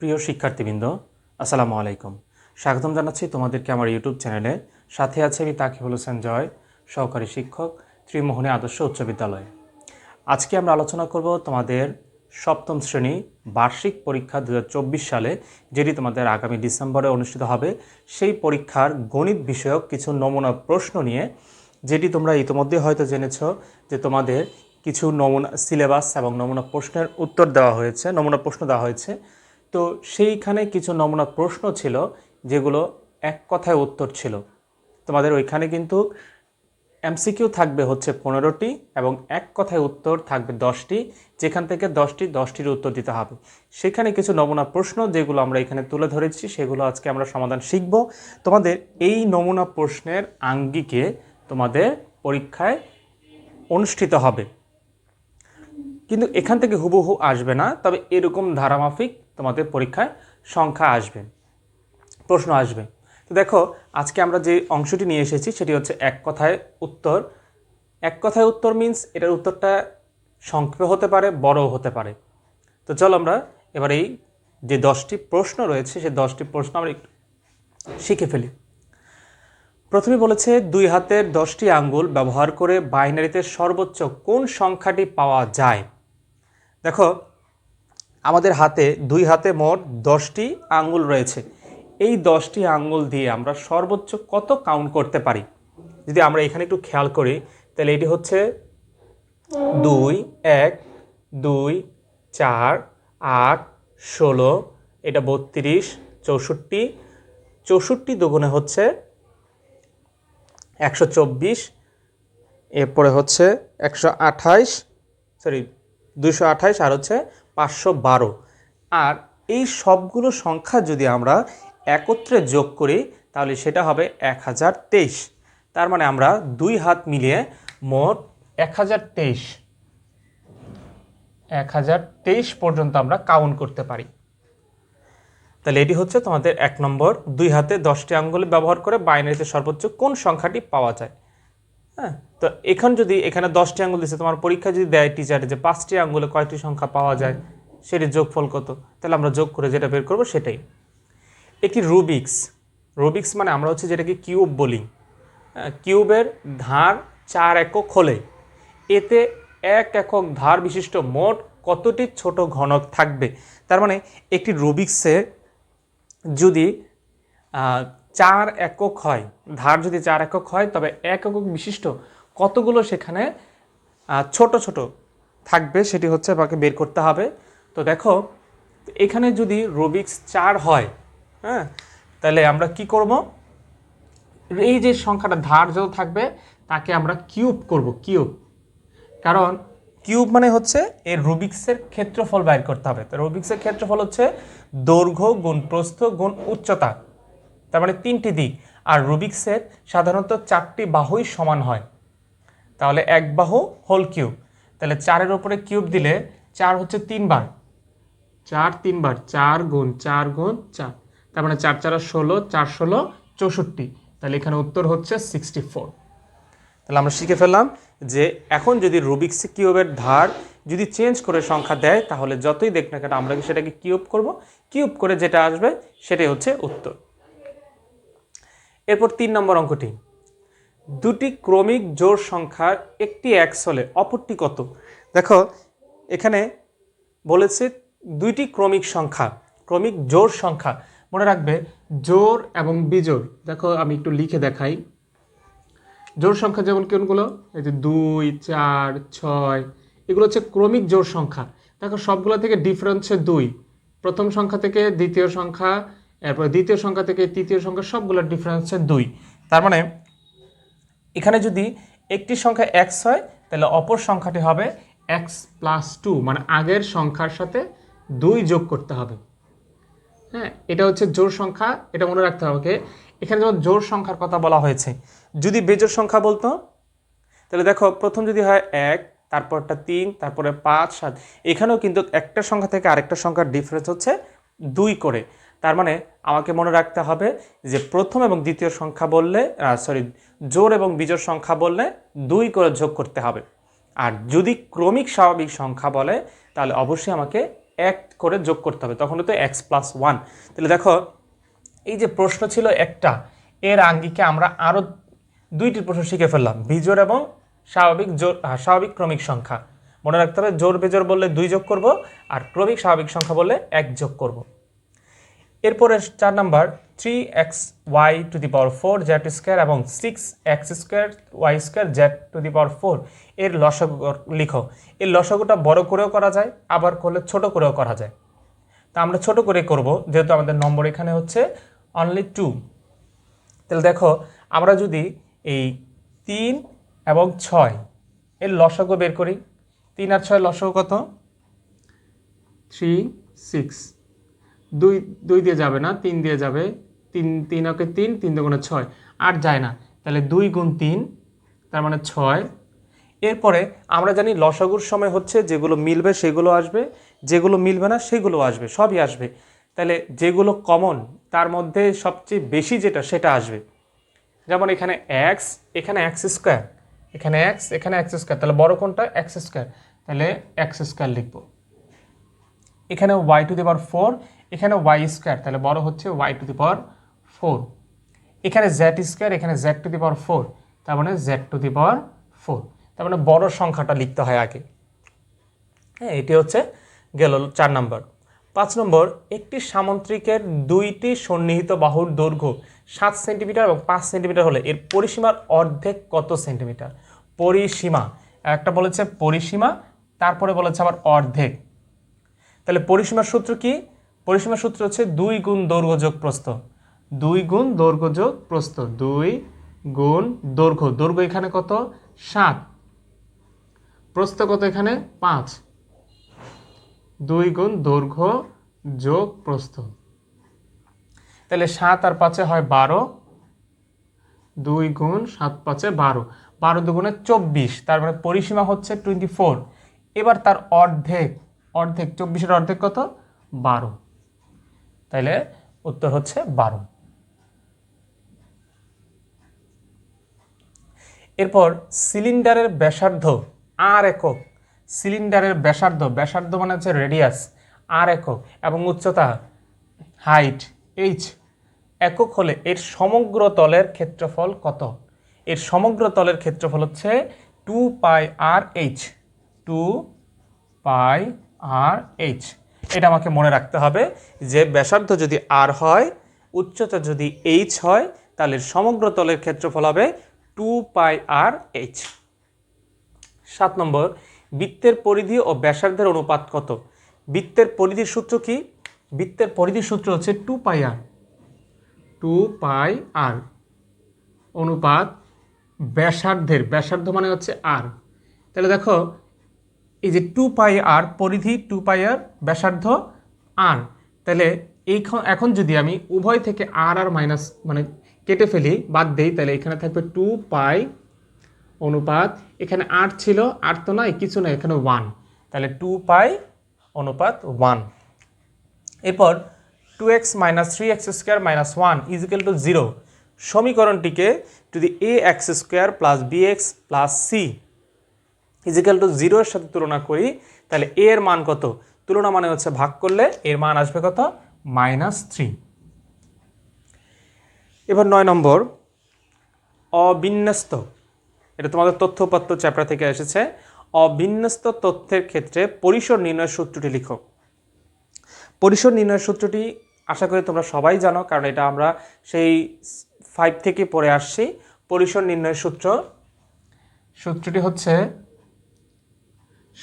প্রিয় শিক্ষার্থীবৃন্দ, আসসালামু আলাইকুম। স্বাগতম জানাচ্ছি তোমাদেরকে আমার ইউটিউব চ্যানেলে। সাথে আছে আমি তাকিবুল হোসেন জয়, সহকারী শিক্ষক, ত্রিমোহনী আদর্শ উচ্চ বিদ্যালয়। আজকে আমরা আলোচনা করব তোমাদের সপ্তম শ্রেণি বার্ষিক পরীক্ষা দু হাজার চব্বিশ সালে, যেটি তোমাদের আগামী ডিসেম্বরে অনুষ্ঠিত হবে। সেই পরীক্ষার গণিত বিষয়ক কিছু নমুনা প্রশ্ন নিয়ে, যেটি তোমরা ইতিমধ্যে হয়তো জেনেছ যে তোমাদের কিছু নমুনা, সিলেবাস এবং নমুনা প্রশ্নের উত্তর দেওয়া হয়েছে, নমুনা প্রশ্ন দেওয়া হয়েছে। তো সেইখানে কিছু নমুনা প্রশ্ন ছিল, যেগুলো এক কথায় উত্তর ছিল। তোমাদের ওইখানে কিন্তু এমসিকিউ থাকবে হচ্ছে পনেরোটি এবং এক কথায় উত্তর থাকবে দশটি, যেখান থেকে দশটি, দশটির উত্তর দিতে হবে। সেখানে কিছু নমুনা প্রশ্ন যেগুলো আমরা এখানে তুলে ধরেছি, সেগুলো আজকে আমরা সমাধান শিখব। তোমাদের এই নমুনা প্রশ্নের আঙ্গিকে তোমাদের পরীক্ষায় অনুষ্ঠিত হবে। কিন্তু এখান থেকে হুবহু আসবে না, তবে এরকম ধারামাফিক তোমাদের পরীক্ষায় সংখ্যা আসবে, প্রশ্ন আসবে। তো দেখো, আজকে আমরা যে অংশটি নিয়ে এসেছি সেটি হচ্ছে এক কথায় উত্তর। এক কথায় উত্তর মিন্স এটার উত্তরটা সংক্ষেপে হতে পারে, বড়ও হতে পারে। তো চলো আমরা এবার এই যে দশটি প্রশ্ন রয়েছে, সেই দশটি প্রশ্ন আমরা একটু শিখে ফেলি। প্রথমে বলেছে, দুই হাতের দশটি আঙ্গুল ব্যবহার করে বাইনারিতে সর্বোচ্চ কোন সংখ্যাটি পাওয়া যায়? দেখো আমাদের হাতে, দুই হাতে মোট দশটি আঙ্গুল রয়েছে। এই দশটি আঙ্গুল দিয়ে আমরা সর্বোচ্চ কত কাউন্ট করতে পারি? যদি আমরা এখানে একটু খেয়াল করি, তাহলে এটি হচ্ছে দুই, এক, দুই, চার, আট, ষোলো, এটা বত্রিশ, চৌষট্টি। চৌষট্টি দুগুণে হচ্ছে একশো চব্বিশ, এরপরে হচ্ছে একশো আঠাইশ সরি দুশো আঠাইশ আর হচ্ছে পাঁচশো বারো। আর এই সবগুলো সংখ্যা যদি আমরা একত্রে যোগ করি, তাহলে সেটা হবে এক হাজার তেইশ। তার মানে আমরা দুই হাত মিলিয়ে মোট এক হাজার তেইশ। এক হাজার তেইশ পর্যন্ত আমরা কাউন্ট করতে পারি। তাহলে এটি হচ্ছে তোমাদের এক নম্বর। দুই হাতে দশটি আঙ্গুল ব্যবহার করে বাইনারিতে সর্বোচ্চ কোন সংখ্যাটি পাওয়া যায়? হ্যাঁ। তো এখন যদি এখানে দশটি আঙ্গুল দিচ্ছে তোমার পরীক্ষা যদি দেয় টিচারে যে পাঁচটি আঙ্গুলে কয়টি সংখ্যা পাওয়া যায়, সেটির যোগফল কত? তাহলে আমরা যোগ করে যেটা বের করব সেটাই। একটি রুবিক্স রুবিক্স মানে আমরা হচ্ছে যেটাকে কিউব বলি। কিউবের ধার চার একক হলে এতে এক একক ধার বিশিষ্ট মোট কতটি ছোট ঘনক থাকবে? তার মানে একটি রুবিক্সের যদি চার একক হয়। ধার যদি চার একক হয়, তবে এক একক বিশিষ্ট কতগুলো সেখানে ছোট ছোট থাকবে সেটি হচ্ছে আমাকে বের করতে হবে। তো দেখো, এখানে যদি রুবিক্স চার হয় হ্যাঁ তাহলে আমরা কি করব? এই যে সংখ্যাটা ধার যত থাকবে, তাকে আমরা কিউব করব, কিউব। কারণ কিউব মানে হচ্ছে এর রুবিক্সের ক্ষেত্রফল বাইর করতে হবে। তো রুবিক্সের ক্ষেত্রফল হচ্ছে দৈর্ঘ্য গুণ প্রস্থ গুণ উচ্চতা। তার মানে তিনটি দিক। আর রুবিক্সের সাধারণত চারটি বাহুই সমান হয়। তাহলে এক বাহু হোল কিউব। তাহলে চারের ওপরে কিউব দিলে চার হচ্ছে তিনবার। চার তিনবার, চার গুণ চার গুণ চার। তার মানে চার চার ষোলো চার ষোলো, চৌষট্টি। তাহলে এখানে উত্তর হচ্ছে সিক্সটি ফোর। তাহলে আমরা শিখে ফেললাম যে এখন যদি রুবিক্স কিউবের ধার যদি চেঞ্জ করে সংখ্যা দেয়, তাহলে যতই দেখ না কেন আমরা কি সেটাকে কিউব করব? কিউব করে যেটা আসবে, সেটাই হচ্ছে উত্তর। এরপর তিন নম্বর অঙ্কটি। দুটি ক্রমিক জোড় সংখ্যার একটি এক্স হলে অপরটি কত? দেখো, এখানে বলেছে দুইটি ক্রমিক সংখ্যা, ক্রমিক জোড় সংখ্যা। মনে রাখবে জোর এবং বিজোড়। দেখো, আমি একটু লিখে দেখাই। জোর সংখ্যা যেমন কোনগুলো? এই যে দুই, চার, ছয়, এগুলো হচ্ছে ক্রমিক জোর সংখ্যা। দেখো, সবগুলো থেকে ডিফারেন্স হচ্ছে দুই। প্রথম সংখ্যা থেকে দ্বিতীয় সংখ্যা এরপর দ্বিতীয় সংখ্যা থেকে তৃতীয় সংখ্যা সবগুলোর ডিফারেন্স হচ্ছে দুই। তার মানে এখানে যদি একটি সংখ্যা এক্স হয়, তাহলে অপর সংখ্যাটি হবে এক্স প্লাস টু মানে আগের সংখ্যার সাথে দুই যোগ করতে হবে। হ্যাঁ এটা হচ্ছে জোর সংখ্যা, এটা মনে রাখতে হবে এখানে যেমন জোর সংখ্যার কথা বলা হয়েছে, যদি বেজোর সংখ্যা বলতো, তাহলে দেখো, প্রথম যদি হয় এক, তারপরটা তিন, তারপরে পাঁচ, সাত, এখানেও কিন্তু একটা সংখ্যা থেকে আরেকটা সংখ্যার ডিফারেন্স হচ্ছে দুই করে। তার মানে আমাকে মনে রাখতে হবে যে প্রথম এবং দ্বিতীয় সংখ্যা বললে সরি জোর এবং বিজোর সংখ্যা বললে দুই করে যোগ করতে হবে। আর যদি ক্রমিক স্বাভাবিক সংখ্যা বলে, তাহলে অবশ্যই আমাকে এক করে যোগ করতে হবে। তখন তো এক্স প্লাস ওয়ান তাহলে দেখো, এই যে প্রশ্ন ছিল একটা, এর আঙ্গিকে আমরা আরও দুইটি প্রশ্ন শিখে ফেললাম। বিজোর এবং স্বাভাবিক জোর স্বাভাবিক ক্রমিক সংখ্যা। মনে রাখতে হবে জোর বেজোর বললে দুই যোগ করব, আর ক্রমিক স্বাভাবিক সংখ্যা বললে এক যোগ করব। এরপরে চার number three x y to the power four z square এবং six x square y square z to the power four এর লসগু লিখো। এর লসগুটা বড় করেও করা যায়, আবার করলে ছোট করেও করা যায়। তা আমরা ছোট করে করব, যেহেতু আমাদের নম্বর এখানে হচ্ছে অনলি টু তাহলে দেখো, আমরা যদি এই তিন এবং ছয় এর লসগু বের করি, তিন আর ছয় লসগু কত? থ্রি সিক্স দুই দুই দিয়ে যাবে না, তিন দিয়ে যাবে, তিন তিন ওকে তিন তিন দুগুণে ছয়। আর যায় না। তাহলে দুই গুণ তিন, তার মানে ছয়। এরপরে আমরা জানি লসাগুর সময় হচ্ছে যেগুলো মিলবে সেগুলো আসবে, যেগুলো মিলবে না সেগুলো আসবে, সবই আসবে। তাহলে যেগুলো কমন তার মধ্যে সবচেয়ে বেশি যেটা, সেটা আসবে। যেমন এখানে এক্স এখানে এক্স স্কোয়ার এখানে এক্স এখানে এক্স স্কোয়ার তাহলে বড় কোনটা? এক্স স্কোয়ার তাহলে এক্স স্কোয়ার লিখব। এখানে y to the power four এখানে ওয়াই স্কোয়ার তাহলে বড় হচ্ছে y to the power four এখানে জেড স্কোয়ার এখানে z to the power four তার মানে z to the power four তার মানে বড় সংখ্যাটা লিখতে হয় আগে। হ্যাঁ এটি হচ্ছে গেল চার নম্বর। পাঁচ নম্বর, একটি সামন্ত্রিকের দুইটি সন্নিহিত বাহুর দৈর্ঘ্য সাত সেন্টিমিটার এবং পাঁচ সেন্টিমিটার হলে এর পরিসীমার অর্ধেক কত সেন্টিমিটার? পরিসীমা। একটা বলেছে পরিসীমা, তারপরে বলেছে আবার অর্ধেক। তাহলে পরিসীমার সূত্র কি? পরিসীমার সূত্র হচ্ছে দুই গুণ দৈর্ঘ্য যোগ প্রস্থ। দুই গুণ দৈর্ঘ্য যোগ প্রস্থ, দুই গুণ দৈর্ঘ্য। দৈর্ঘ্য এখানে কত? সাত। প্রস্থ কত এখানে? পাঁচ। দুই গুণ দৈর্ঘ্য যোগ প্রস্থ। তাহলে সাত আর পাঁচে হয় বারো। দুই গুণ সাত পাঁচে বারো। বারো দুগুণে চব্বিশ, তার মানে পরিসীমা হচ্ছে টোয়েন্টি ফোর। এবার তার অর্ধেক অর্ধেক, চব্বিশের অর্ধেক কত? বারো। তাইলে উত্তর হচ্ছে বারো। এরপর সিলিন্ডারের ব্যাসার্ধ আর একক। সিলিন্ডারের ব্যাসার্ধ ব্যাসার্ধ মানে হচ্ছে রেডিয়াস আর একক এবং উচ্চতা হাইট এইচ একক হলে এর সমগ্র তলের ক্ষেত্রফল কত? এর সমগ্র তলের ক্ষেত্রফল হচ্ছে two pi r h two pi r h এটা আমাকে মনে রাখতে হবে যে ব্যাসার্ধ যদি আর হয়, উচ্চতা যদি এইচ হয়, তাহলে সমগ্র তলের ক্ষেত্রফল হবে টু পাই আর এইচ সাত নম্বর, বৃত্তের পরিধি ও ব্যাসার্ধের অনুপাত কত? বৃত্তের পরিধির সূত্র কি? বৃত্তের পরিধির সূত্র হচ্ছে টু পাই আর টু পাই আর অনুপাত ব্যাসার্ধের, ব্যাসার্ধ মানে হচ্ছে আর তাহলে দেখো এই যে টু পাই আর পরিধি টু পাই আর ব্যাসার্ধ আর তাহলে এইখন এখন যদি আমি উভয় থেকে আর আর মাইনাস মানে কেটে ফেলি, বাদ দেই, তাহলে এখানে থাকবে টু পাই অনুপাত। এখানে আট ছিল আট তো নয় কিছু নয় এখানে ওয়ান তাহলে টু পাই অনুপাত ওয়ান এরপর two x minus three x square minus one is equal to zero সমীকরণটিকে যদি a x square plus b x plus c is equal to জিরোর সাথে তুলনা করি, তাহলে এর মান কত? তুলনা মানে হচ্ছে ভাগ করলে এর মান আসবে কত? মাইনাস থ্রি এবার নয় নম্বর, অবিন্যস্ত। এটা তোমাদের তথ্য উপাত্ত চ্যাপ্টার থেকে এসেছে। অবিন্যস্ত তথ্যের ক্ষেত্রে পরিসর নির্ণয় সূত্রটি লিখো। পরিসর নির্ণয়ের সূত্রটি আশা করি তোমরা সবাই জানো, কারণ এটা আমরা সেই ফাইভ থেকে পড়ে আসছি। পরিসর নির্ণয়ের সূত্র। সূত্রটি হচ্ছে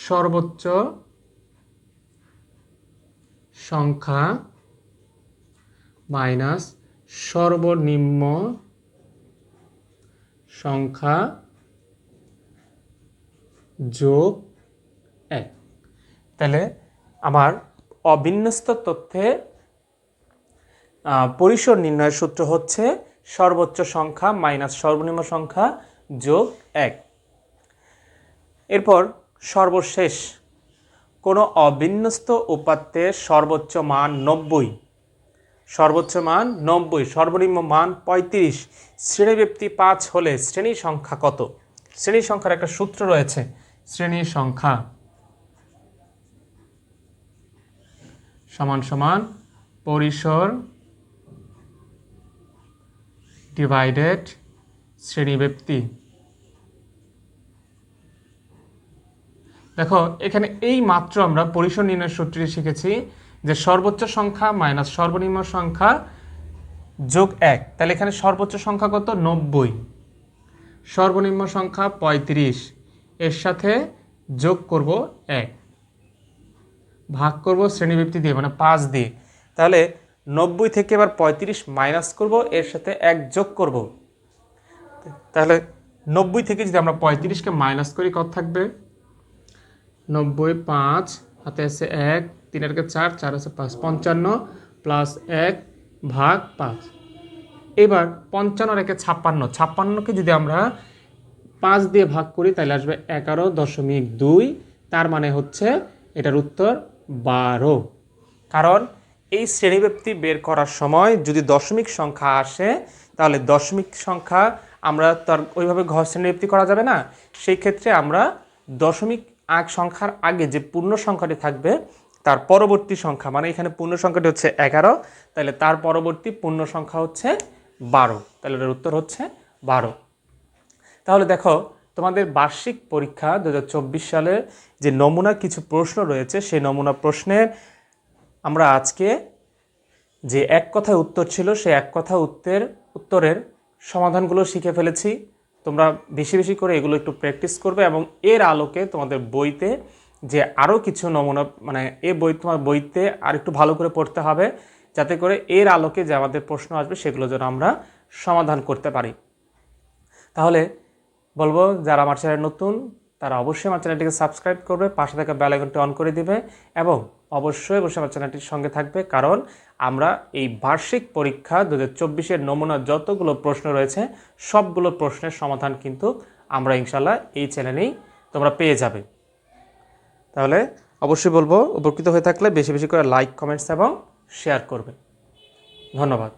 সর্বোচ্চ সংখ্যা মাইনাস সর্বনিম্ন সংখ্যা যোগ এক। তাহলে আমার অবিন্যস্ত তথ্যে পরিসর নির্ণয়ের সূত্র হচ্ছে সর্বোচ্চ সংখ্যা মাইনাস সর্বনিম্ন সংখ্যা যোগ এক। এরপর সর্বশেষ, কোনো অবিন্যস্ত উপাত্তের সর্বোচ্চ মান নব্বই। সর্বোচ্চ মান নব্বই, সর্বনিম্ন মান পঁয়ত্রিশ। শ্রেণীব্যক্তি পাঁচ হলে শ্রেণি সংখ্যা কত? শ্রেণি সংখ্যার একটা সূত্র রয়েছে, শ্রেণি সংখ্যা। সমান সমান পরিসর ডিভাইডেড শ্রেণীব্যাপ্তি। দেখো, এখানে এই মাত্র আমরা পরিসর নির্ণয়ের সূত্রটি শিখেছি যে সর্বোচ্চ সংখ্যা মাইনাস সর্বনিম্ন সংখ্যা যোগ এক। তাহলে এখানে সর্বোচ্চ সংখ্যা কত? নব্বই। সর্বনিম্ন সংখ্যা পঁয়ত্রিশ। এর সাথে যোগ করব এক। ভাগ করব শ্রেণীবৃত্তি দিয়ে মানে পাঁচ দিয়ে। তাহলে নব্বই থেকে এবার পঁয়ত্রিশ মাইনাস করব, এর সাথে এক যোগ করব। তাহলে নব্বই থেকে যদি আমরা পঁয়ত্রিশকে মাইনাস করি, কত থাকবে? নব্বই, পাঁচ, হাতে আছে এক তিনের কে চার চার আছে পাঁচ, পঞ্চান্ন প্লাস এক ভাগ পাঁচ। এবার পঞ্চান্ন রেখে ছাপ্পান্ন ছাপ্পান্নকে যদি আমরা পাঁচ দিয়ে ভাগ করি, তাহলে আসবে এগারো দশমিক দুই, তার মানে হচ্ছে এটার উত্তর বারো। কারণ এই শ্রেণীব্যাপ্তি বের করার সময় যদি দশমিক সংখ্যা আসে, তাহলে দশমিক সংখ্যা আমরা তার ওইভাবে ঘর শ্রেণীব্যাপ্তি করা যাবে না। সেই ক্ষেত্রে আমরা দশমিক আগ সংখ্যার আগে যে পূর্ণ সংখ্যাটি থাকবে, তার পরবর্তী সংখ্যা মানে এখানে পূর্ণ সংখ্যাটি হচ্ছে এগারো তাহলে তার পরবর্তী পূর্ণ সংখ্যা হচ্ছে বারো তাহলে এটার উত্তর হচ্ছে বারো। তাহলে দেখো, তোমাদের বার্ষিক পরীক্ষা দু সালে যে নমুনা কিছু প্রশ্ন রয়েছে, সেই নমুনা প্রশ্নের আমরা আজকে যে এক কথায় উত্তর ছিল, সেই এক কথা উত্তর, উত্তরের সমাধানগুলো শিখে ফেলেছি। তোমরা বেশি বেশি করে এগুলো একটু প্র্যাকটিস করবে এবং এর আলোকে তোমাদের বইতে যে আরও কিছু নমুনা মানে এ বই, তোমার বইতে আর একটু ভালো করে পড়তে হবে যাতে করে এর আলোকে যে আমাদের প্রশ্ন আসবে সেগুলো যেন আমরা সমাধান করতে পারি। তাহলে বলব, যারা আমার চ্যানেল নতুন তারা অবশ্যই আমার চ্যানেলটিকে সাবস্ক্রাইব করবে, পাশে থাকা বেল আইকনটি অন করে দিবে এবং অবশ্যই অবশ্যই আমার চ্যানেলটির সঙ্গে থাকবে কারণ আমরা এই বার্ষিক পরীক্ষা দু হাজার নমুনা যতগুলো প্রশ্ন রয়েছে, সবগুলো প্রশ্নের সমাধান কিন্তু আমরা ইনশাল্লাহ এই চ্যানেলেই তোমরা পেয়ে যাবে। তাহলে অবশ্যই বলব, উপকৃত হয়ে থাকলে বেশি বেশি করে লাইক, কমেন্টস এবং শেয়ার করবে। ধন্যবাদ।